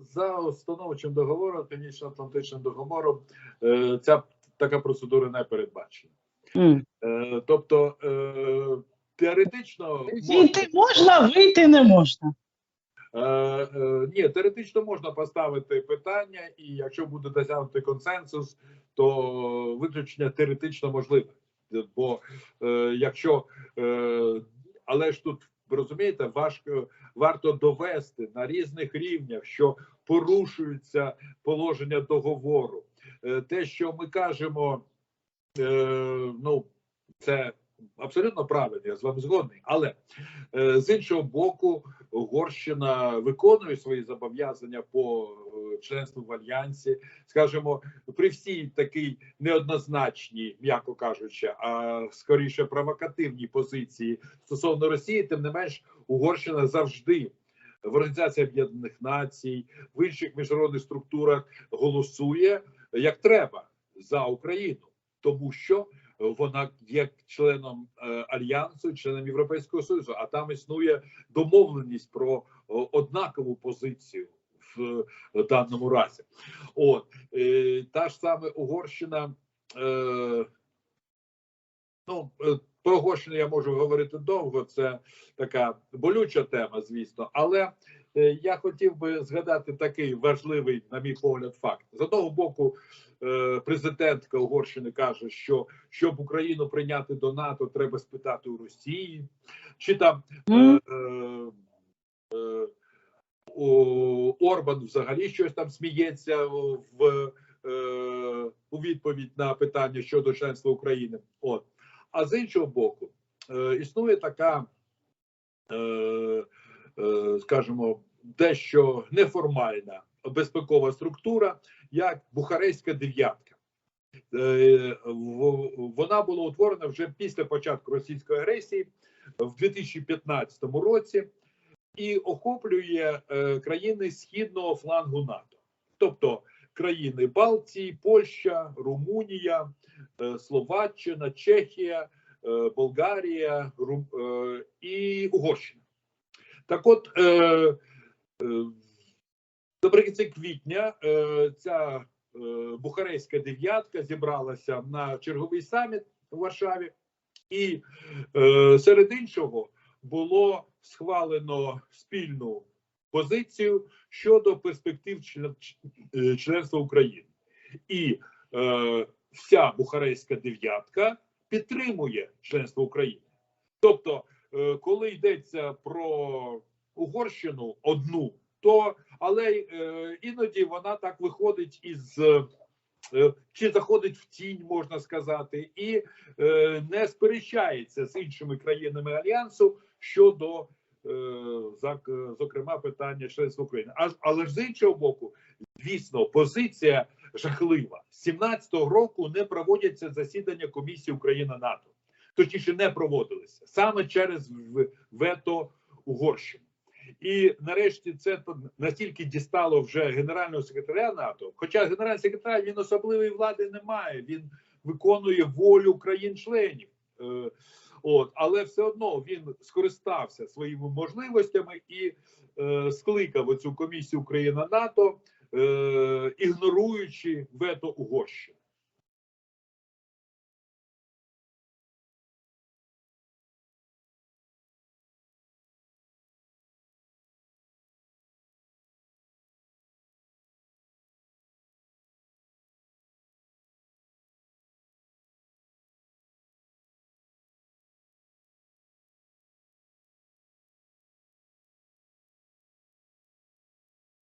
за установчим договором, північно-атлантичним договором, е, ця така процедура не передбачена. Е, тобто е, теоретично Війти можна, вийти не можна. Е, е, ні, теоретично можна поставити питання, і якщо буде досягнути консенсус, то виключення теоретично можливе. Бо е, якщо е, але ж тут розумієте, важко варто довести на різних рівнях, що порушується положення договору. Е, те, що ми кажемо, е, ну це абсолютно правильно, я з вами згодний. Але е, з іншого боку, Угорщина виконує свої зобов'язання по е, членству в альянсі, скажімо, при всій такій неоднозначній, м'яко кажучи, а скоріше провокативній позиції стосовно Росії, тим не менш, Угорщина завжди в Організації Об'єднаних Націй, в інших міжнародних структурах голосує як треба за Україну, тому що вона є членом е, альянсу, членом Європейського союзу, а там існує домовленість про однакову позицію в е, даному разі. От е, та ж саме Угорщина. Ну про Угорщину я можу говорити довго. Це така болюча тема, звісно, але я хотів би згадати такий важливий, на мій погляд, факт з одного боку. е, Президентка Угорщини каже, що щоб Україну прийняти до НАТО, треба спитати у Росії, чи там М. е, е, о, Орбан взагалі щось там сміється в е, у відповідь на питання щодо членства України. От а з іншого боку, е, існує така, е, е, скажімо, дещо неформальна безпекова структура, як Бухарестська дев'ятка. Е, Вона була утворена вже після початку російської агресії в 2015 році і охоплює е, країни східного флангу НАТО, тобто країни Балтії, Польща, Румунія, е, Словаччина, Чехія, Болгарія і Угорщина. Так от, наприкінці квітня е, ця е, Бухарестська дев'ятка зібралася на черговий саміт у Варшаві, і е, серед іншого було схвалено спільну позицію щодо перспектив е, членства України. І е, вся Бухарестська дев'ятка підтримує членство України. Тобто, е, коли йдеться про Угорщину одну, то але е, іноді вона так виходить із е, чи заходить в тінь, можна сказати, і е, не сперечається з іншими країнами альянсу щодо е, зокрема питання членства України. Аж але ж з іншого боку, звісно, позиція жахлива. З 17-го року не проводяться засідання комісії Україна НАТО, точніше не проводилися саме через вето Угорщини. І нарешті це настільки дістало вже генерального секретаря НАТО. Хоча генеральний секретар він особливої влади не має, він виконує волю країн-членів. Е, От, але все одно він скористався своїми можливостями і е, скликав оцю комісію Україна НАТО, е, ігноруючи вето Угорщини.